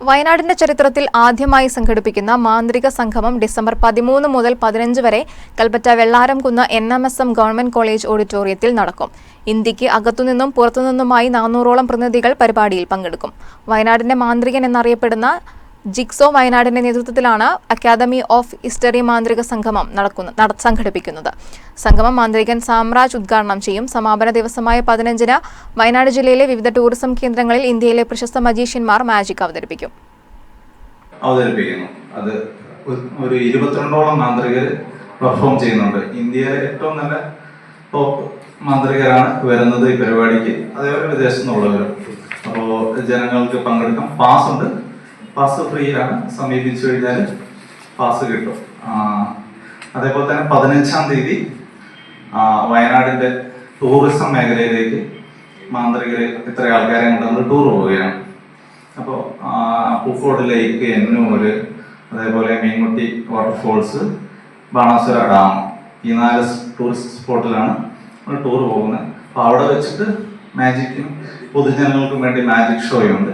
വയനാടിന്റെ ചരിത്രത്തിൽ ആദ്യമായി സംഘടിപ്പിക്കുന്ന മാന്ത്രിക സംഗമം ഡിസംബർ പതിമൂന്ന് മുതൽ പതിനഞ്ച് വരെ Kalpetta Vellaramkunnu N M S M government college ഓഡിറ്റോറിയത്തിൽ നടക്കും. ഇന്ത്യയ്ക്ക് അകത്തുനിന്നും പുറത്തുനിന്നുമായി നാനൂറോളം പ്രതിനിധികൾ പരിപാടിയിൽ പങ്കെടുക്കും. വയനാടിന്റെ മാന്ത്രികൻ എന്നറിയപ്പെടുന്ന ജിക്സോ വയനാടിന്റെ നേതൃത്വത്തിലാണ് അക്കാദമി ഓഫ് ഹിസ്റ്ററി മാന്ത്രിക സംഗമം നടക്കുന്ന നട- സംഘടിപ്പിക്കുന്നത്. സംഗമം മാന്ത്രികൻ സാമ്രാജ് ഉദ്ഘാടനം ചെയ്യും. സമാപന ദിവസമായ പതിനഞ്ചിന് വയനാട് ജില്ലയിലെ വിവിധ ടൂറിസം കേന്ദ്രങ്ങളിൽ ഇന്ത്യയിലെ പ്രശസ്ത മജീഷ്യന്മാർ മാജിക് അവതരിപ്പിക്കും. അത് ഒരു ഇരുപത്തിരണ്ടോളം മാന്ത്രികർ പെർഫോം ചെയ്യുന്നുണ്ട്. ഇന്ത്യയിലെ ഏറ്റവും നല്ല ടോപ്പ് മാന്ത്രികരാണ് വരുന്നത് ഈ പരിപാടിക്ക്. അതേപോലെ വിദേശത്തുനിന്നുള്ളവരും. അപ്പോൾ ജനങ്ങൾക്ക് പങ്കെടുക്കാം പാസ് ഉണ്ട്. പാസ് ഫ്രീ ആണ് സമീപിച്ചു കഴിഞ്ഞാൽ പാസ് കിട്ടും. അതേപോലെ തന്നെ പതിനഞ്ചാം തീയതി വയനാടിന്റെ ടൂറിസം മേഖലയിലേക്ക് മാന്ത്രികര് ഇത്ര ആൾക്കാരെ കൊണ്ട് നമ്മൾ ടൂർ പോവുകയാണ്. അപ്പോൾ പൂക്കോട് ലേക്ക് എന്നൂര് അതേപോലെ മീൻമുട്ടി വാട്ടർഫോൾസ് ബാണാസുര ഡാം ഈ നാല് ടൂറിസ്റ്റ് സ്പോട്ടിലാണ് നമ്മൾ ടൂർ പോകുന്നത്. അപ്പോൾ അവിടെ വെച്ചിട്ട് മാജിക്കും പൊതുജനങ്ങൾക്കും വേണ്ടി മാജിക് ഷോയുണ്ട്